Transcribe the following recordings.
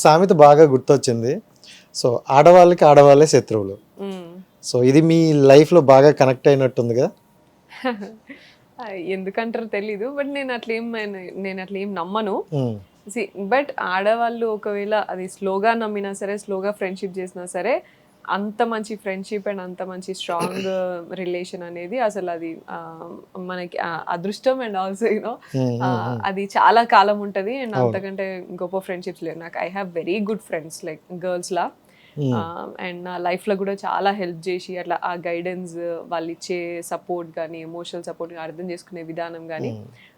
సామెత బాగా గుర్తొచ్చింది. సో ఆడవాళ్ళకి ఆడవాళ్ళే శత్రువులు. సో ఇది మీ లైఫ్లో బాగా కనెక్ట్ అయినట్టుంది కదా? ఎందుకంటారో తెలీదు బట్ నేను అట్లా నేను అట్లా నమ్మను. బట్ ఆడవాళ్ళు ఒకవేళ అది స్లోగా నమ్మినా సరే స్లోగా ఫ్రెండ్షిప్ చేసినా సరే అంత మంచి ఫ్రెండ్షిప్ అండ్ అంత మంచి స్ట్రాంగ్ రిలేషన్ అనేది అసలు అది మనకి అదృష్టం అండ్ ఆల్సో యూనో అది చాలా కాలం ఉంటది అండ్ అంతకంటే గొప్ప ఫ్రెండ్షిప్స్ లేవు. నాకు I have very good friends like girls law. And నా life లో కూడా చాలా హెల్ప్ చేసి అట్లా ఆ గైడెన్స్ వాళ్ళు ఇచ్చే సపోర్ట్ కానీ ఎమోషనల్ సపోర్ట్ అర్థం చేసుకునే విధానం కానీ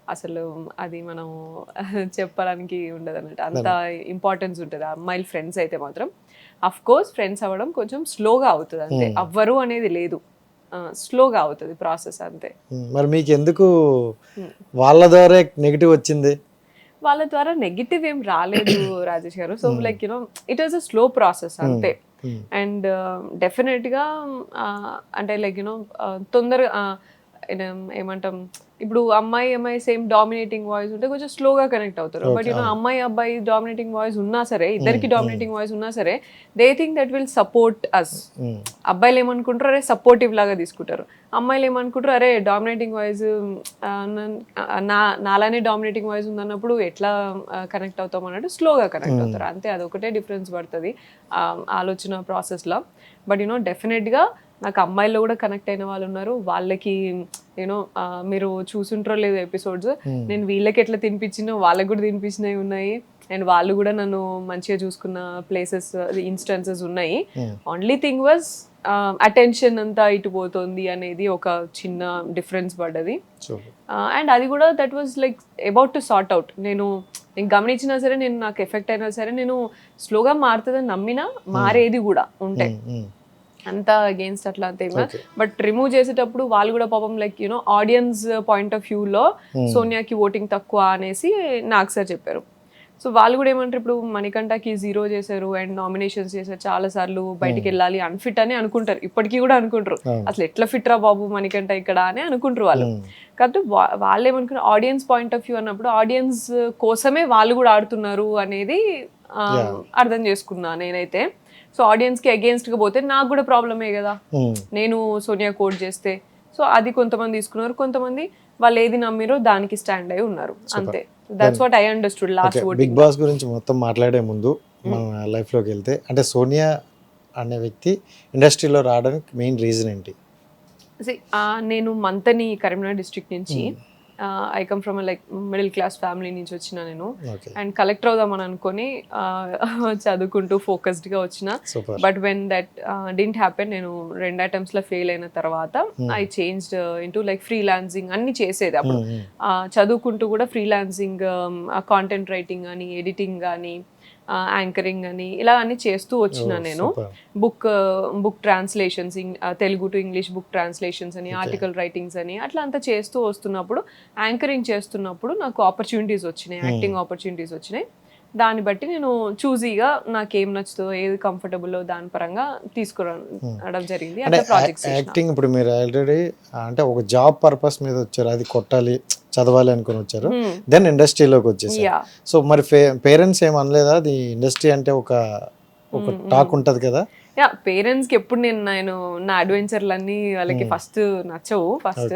అసలు అది మనం చెప్పడానికి ఉండదు అన్నట్టు అంత ఇంపార్టెన్స్ ఉంటుంది. అమ్మాయిల ఫ్రెండ్స్ అయితే మాత్రం. అఫ్ కోర్స్ ఫ్రెండ్స్ అవ్వడం కొంచెం స్లోగా అవుతుంది అంతే. అవ్వరు అనేది లేదు. స్లోగా అవుతుంది ప్రాసెస్ అంతే. మరి మీకు ఎందుకు వాళ్ళ ద్వారా నెగిటివ్ వచ్చింది? వాళ్ళ ద్వారా నెగిటివ్ ఏం రాలేదు Rajesh garu. So like you know it was a slow process అంతే. Hmm. అండ్ డెఫినెట్గా అంటే లైక్ యూనో తొందరగా ఆ, ఏం- ఏమంటాం ఇప్పుడు అమ్మాయి అమ్మాయి సేమ్ డామినేటింగ్ వాయిస్ ఉంటే కొంచెం స్లోగా కనెక్ట్ అవుతారు. బట్ యూనో అమ్మాయి అబ్బాయి డామినేటింగ్ వాయిస్ ఉన్నా సరే ఇద్దరికి డామినేటింగ్ వాయిస్ ఉన్నా సరే they think that will support us అబ్బాయిలు ఏమనుకుంటారు అరే సపోర్టివ్ లాగా తీసుకుంటారు. అమ్మాయిలు ఏమనుకుంటారు అరే డామినేటింగ్ వాయిస్ నా నాలానే డామినేటింగ్ వాయిస్ ఉందన్నప్పుడు ఎట్లా కనెక్ట్ అవుతాం అన్నట్టు స్లోగా కనెక్ట్ అవుతారు. అంతే అదొకటే డిఫరెన్స్ పడుతుంది ఆలోచన ప్రాసెస్లో బట్ యూనో డెఫినెట్గా నాకు అమ్మాయిల్లో కూడా కనెక్ట్ అయిన వాళ్ళు ఉన్నారు. వాళ్ళకి యూనో మీరు చూసుంటారో లేదు ఎపిసోడ్స్ నేను వీళ్ళకి ఎట్లా తినిపించినో వాళ్ళకి కూడా తినిపించినవి ఉన్నాయి. అండ్ వాళ్ళు కూడా నన్ను మంచిగా చూసుకున్న ప్లేసెస్ ఇన్స్టెన్సెస్ ఉన్నాయి. ఓన్లీ థింగ్ వాజ్ అటెన్షన్ అంతా ఇటు పోతుంది అనేది ఒక చిన్న డిఫరెన్స్ పడ్డది. అండ్ అది కూడా that was like about to sort out నేను నేను గమనించినా సరే నేను నాకు ఎఫెక్ట్ అయినా సరే నేను స్లోగా మారుతుందని నమ్మినా మారేది కూడా ఉంటే. ఉమ్, ఉమ్, అంత అగేన్స్ట్ అట్లా అంతే బట్ రిమూవ్ చేసేటప్పుడు వాళ్ళు కూడా పాపం like you know audience point of వ్యూలో సోనియాకి ఓటింగ్ తక్కువ అనేసి నాకు సార్ చెప్పారు. సో వాళ్ళు కూడా ఏమంటారు ఇప్పుడు మణికంఠకి జీరో చేశారు అండ్ నామినేషన్స్ చేశారు చాలా సార్లు బయటికి వెళ్ళాలి అన్ఫిట్ అని అనుకుంటారు. ఇప్పటికీ కూడా అనుకుంటారు. అసలు ఎట్లా ఫిట్ రా బాబు మణికంఠ ఇక్కడ అని అనుకుంటారు వాళ్ళు. కాబట్టి వా- వాళ్ళు ఏమనుకున్నారు ఆడియన్స్ పాయింట్ ఆఫ్ వ్యూ అన్నప్పుడు ఆడియన్స్ కోసమే వాళ్ళు కూడా ఆడుతున్నారు అనేది అర్థం చేసుకున్నా నేనైతే. సో ఆడియన్స్కి అగేన్స్ట్గా పోతే నాకు కూడా ప్రాబ్లమే కదా. నేను సోనియా కోడ్ చేస్తే. సో అది కొంతమంది తీసుకున్నారు. కొంతమంది వాళ్ళు ఏది నమ్మిరో దానికి స్టాండ్ అయి ఉన్నారు. అంతే. That's what I understood last Bigg Boss గురించి మొత్తం మాట్లాడే ముందు మన లైఫ్లోకి వెళ్తే అంటే సోనియా అనే వ్యక్తి ఇండస్ట్రీలో రావడానికి మెయిన్ రీజన్ ఏంటి? నేను మంతని కరీంనగర్ డిస్ట్రిక్ట్ నుంచి I come from like middle class family నుంచి వచ్చిన నేను. అండ్ కలెక్టర్ అవుదామని అనుకొని చదువుకుంటూ ఫోకస్డ్గా వచ్చిన. But when that didn't happen నేను రెండు అటెంప్ట్స్లో ఫెయిల్ అయిన తర్వాత I changed into like freelancing అన్ని చేసేది అప్పుడు. ఆ, చదువుకుంటూ కూడా ఫ్రీలాన్సింగ్ కాంటెంట్ రైటింగ్ అని ఎడిటింగ్ కానీ యాంకరింగ్ అని ఇలా అన్ని చేస్తూ వచ్చిన నేను. Book book translations Telugu to English book translations అని ఆర్టికల్ రైటింగ్స్ అని అట్లా అంతా చేస్తూ వస్తున్నప్పుడు యాంకరింగ్ చేస్తున్నప్పుడు నాకు ఆపర్చునిటీస్ వచ్చినాయి యాక్టింగ్ ఆపర్చునిటీస్ వచ్చినాయి. దాన్ని బట్టి నేను చూజీగా నాకు ఏం నచ్చుతో ఏది కంఫర్టబుల్ దాని పరంగా తీసుకురావడం జరిగింది. అంటే ప్రాజెక్ట్స్ యాక్టింగ్ ఇప్పుడు మీరు ఆల్రెడీ అంటే ఒక జాబ్ పర్పస్ మీద వచ్చారు. అది కొట్టాలి చదవాలి అనుకుని వచ్చారు. దెన్ ఇండస్ట్రీలోకి వచ్చేసారు. యా సో మరి పేరెంట్స్ ఏం అనలేదా? అది ఇండస్ట్రీ అంటే ఒక ఒక టాక్ ఉంటది కదా? యా పేరెంట్స్కి ఎప్పుడు నేను నేను నా అడ్వెంచర్లన్నీ వాళ్ళకి ఫస్ట్ నచ్చవు ఫస్ట్.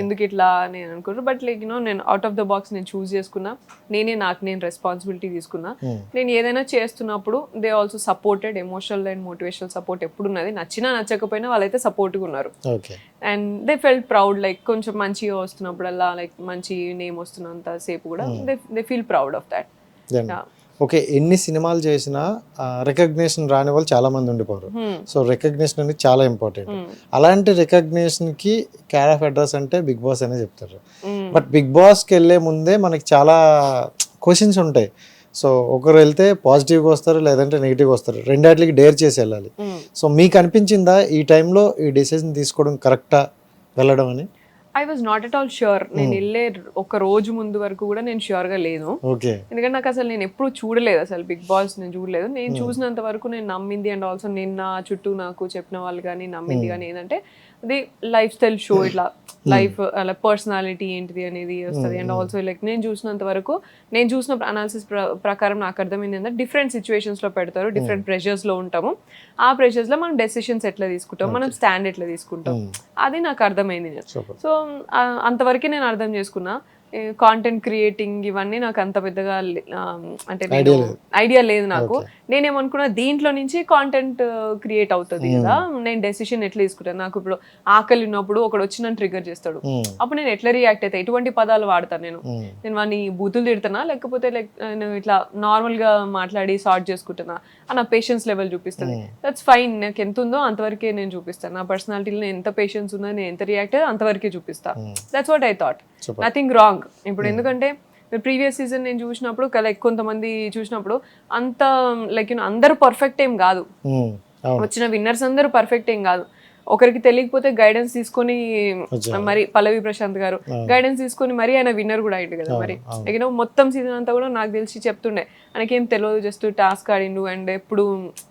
ఎందుకు ఇట్లా నేను అనుకుంటారు బట్ లైక్ యూనో నేను అవుట్ ఆఫ్ ద బాక్స్ నేను చూస్ చేసుకున్నా. నేనే నాకు నేను రెస్పాన్సిబిలిటీ తీసుకున్నా. Hmm. నేను ఏదైనా చేస్తున్నప్పుడు they also supported emotional and motivational support ఎప్పుడు ఉన్నది నచ్చినా నచ్చకపోయినా వాళ్ళైతే సపోర్ట్గా ఉన్నారు. And they felt proud like కొంచెం మంచిగా వస్తున్నప్పుడల్లా లైక్ మంచి నేమ్ వస్తున్నంత సేపు కూడా they they feel proud of that okay ఎన్ని సినిమాలు చేసినా రికగ్నేషన్ రాని వాళ్ళు చాలా మంది ఉండిపోరు. సో రికగ్నేషన్ అనేది చాలా ఇంపార్టెంట్ అలాంటి రికగ్నేషన్కి క్యార్ ఆఫ్ అడ్రస్ అంటే బిగ్ బాస్ అనే చెప్తారు. బట్ బిగ్ బాస్కి వెళ్ళే ముందే మనకి చాలా క్వశ్చన్స్ ఉంటాయి. సో ఒకరు వెళ్తే పాజిటివ్గా వస్తారు లేదంటే నెగిటివ్గా వస్తారు. రెండాటికి డేర్ చేసి వెళ్ళాలి. సో మీకు అనిపించిందా ఈ టైంలో ఈ డెసిషన్ తీసుకోవడం కరెక్టా వెళ్ళడం అని? I was not at all sure నేను వెళ్ళే ఒక రోజు ముందు వరకు కూడా నేను sure గా లేను. ఎందుకంటే నాకు అసలు నేను ఎప్పుడు చూడలేదు అసలు బిగ్ బాస్ నేను చూడలేదు. నేను చూసినంత వరకు నేను నమ్మింది అండ్ ఆల్సో నేను నా చుట్టూ నాకు చెప్పిన వాళ్ళు కానీ నమ్మింది కానీ ఏంటంటే అది లైఫ్ స్టైల్ షో ఇట్లా లైఫ్ అలా పర్సనాలిటీ ఏంటిది అనేది వస్తుంది. అండ్ ఆల్సో లైక్ నేను చూసినంత వరకు నేను చూసిన అనాలిసిస్ ప్రకారం నాకు అర్థమైంది ఏంటంటే డిఫరెంట్ సిచ్యువేషన్స్లో పెడతారు డిఫరెంట్ ప్రెషర్స్లో ఉంటాము. ఆ ప్రెషర్స్లో మనం డెసిషన్స్ ఎట్లా తీసుకుంటాం? మనం స్టాండ్ ఎట్లా తీసుకుంటాం? అది నాకు అర్థమైంది. సో అంతవరకే నేను అర్థం చేసుకున్నా. కాంటెంట్ క్రియేటింగ్ ఇవన్నీ నాకు అంత పెద్దగా అంటే ఐడియా లేదు. నాకు. నేనేమనుకున్నా దీంట్లో నుంచి కాంటెంట్ క్రియేట్ అవుతుంది కదా. నేను డెసిషన్ ఎట్లా తీసుకుంటాను? నాకు ఇప్పుడు ఆకలి ఉన్నప్పుడు ఒకడు వచ్చి నన్ను ట్రిగర్ చేస్తాడు అప్పుడు నేను ఎట్లా రియాక్ట్ అవుతా ఎటువంటి పదాలు వాడతాను నేను? నేను వాడిని బూతులు తిడుతున్నా లేకపోతే లైక్ నేను ఇట్లా నార్మల్గా మాట్లాడి సార్ట్ చేసుకుంటున్నా నా పేషెన్స్ లెవెల్ చూపిస్తుంది. దట్స్ ఫైన్ నాకు ఎంత ఉందో అంతవరకే నేను చూపిస్తాను. నా పర్సనాలిటీలో ఎంత పేషెన్స్ ఉందో నేను ఎంత రియాక్ట్ అంతవరకే చూపిస్తా. That's what I thought. Nothing wrong ఇప్పుడు ఎందుకంటే ప్రీవియస్ సీజన్ నేను చూసినప్పుడు లైక్ కొంతమంది చూసినప్పుడు అంత లైక్ అందరూ పర్ఫెక్ట్ ఏం కాదు. అవును. వచ్చిన విన్నర్స్ అందరూ పర్ఫెక్ట్ ఏం కాదు. ఒకరికి తెలియకపోతే గైడెన్స్ తీసుకొని మరి పల్లవి ప్రశాంత్ గారు గైడెన్స్ తీసుకొని మరి ఆయన విన్నర్ కూడా అయ్యిండు కదా మరి. యూనో మొత్తం సీజన్ అంతా కూడా నాకు తెలిసి చెప్తుండే ఆయనకేం తెలియదు జస్ట్ టాస్క్ ఆడిండు అండ్ ఎప్పుడు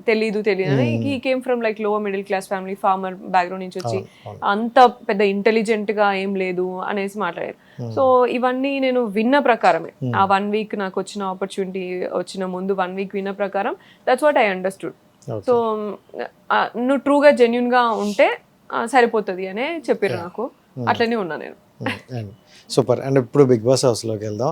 తెలీదు తెలియదు అని. He came from like lower middle class family farmer background నుంచి వచ్చి అంత పెద్ద ఇంటెలిజెంట్గా ఏం లేదు అనేసి మాట్లాడారు. సో ఇవన్నీ నేను విన్న ప్రకారమే. ఆ వన్ వీక్ నాకు వచ్చిన ఆపర్చునిటీ వచ్చిన ముందు వన్ వీక్ విన్న ప్రకారం that's what I understood. So నువ్వు ట్రూగా జెన్యున్గా ఉంటే సరిపోతుంది అనే చెప్పారు నాకు. అట్లనే ఉన్నా నేను. సూపర్ అండ్ ఇప్పుడు బిగ్ బాస్ హౌస్లోకి వెళ్దాం.